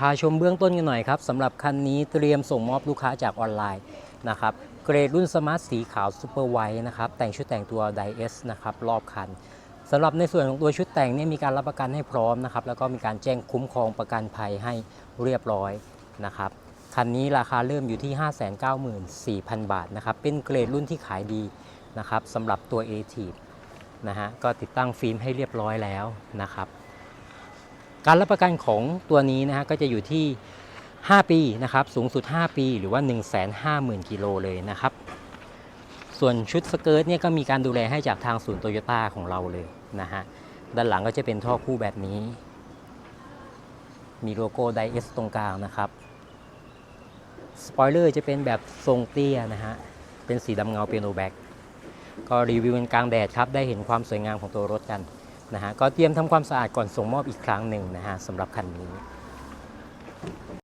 พาชมเบื้องต้นกันหน่อยครับสำหรับคันนี้เตรียมส่งมอบลูกค้าจากออนไลน์นะครับเกรดรุ่นสมาร์ทสีขาวซูเปอร์ไวท์นะครับแต่งชุดแต่งตัวไดเอสนะครับรอบคันสำหรับในส่วนของตัวชุดแต่งเนี่ยมีการรับประกันให้พร้อมนะครับแล้วก็มีการแจ้งคุ้มครองประกันภัยให้เรียบร้อยนะครับคันนี้ราคาเริ่มอยู่ที่ 594,000 บาทนะครับเป็นเกรดรุ่นที่ขายดีนะครับสำหรับตัว a t นะฮะก็ติดตั้งฟิล์มให้เรียบร้อยแล้วนะครับ การรับประกันของตัวนี้นะฮะก็จะอยู่ที่ 5 ปีนะครับสูงสุด 5 ปีหรือว่า 150,000กิโลเลยนะครับ ส่วนชุดสเกิร์ตเนี่ยก็มีการดูแลให้จากทางศูนย์โตโยต้าของเราเลยนะฮะด้านหลังก็จะเป็นท่อคู่แบบนี้ มีโลโก้ไดเอสตรงกลางนะครับสปอยเลอร์จะเป็นแบบทรงเตี้ยนะฮะ เป็นสีดำเงาเปียโนแบ็กก็รีวิวกันกลางแดดครับ ได้เห็นความสวยงามของตัวรถกัน นะฮะก็เตรียมทำความสะอาดก่อนส่งมอบอีกครั้งหนึ่งนะฮะสำหรับคันนี้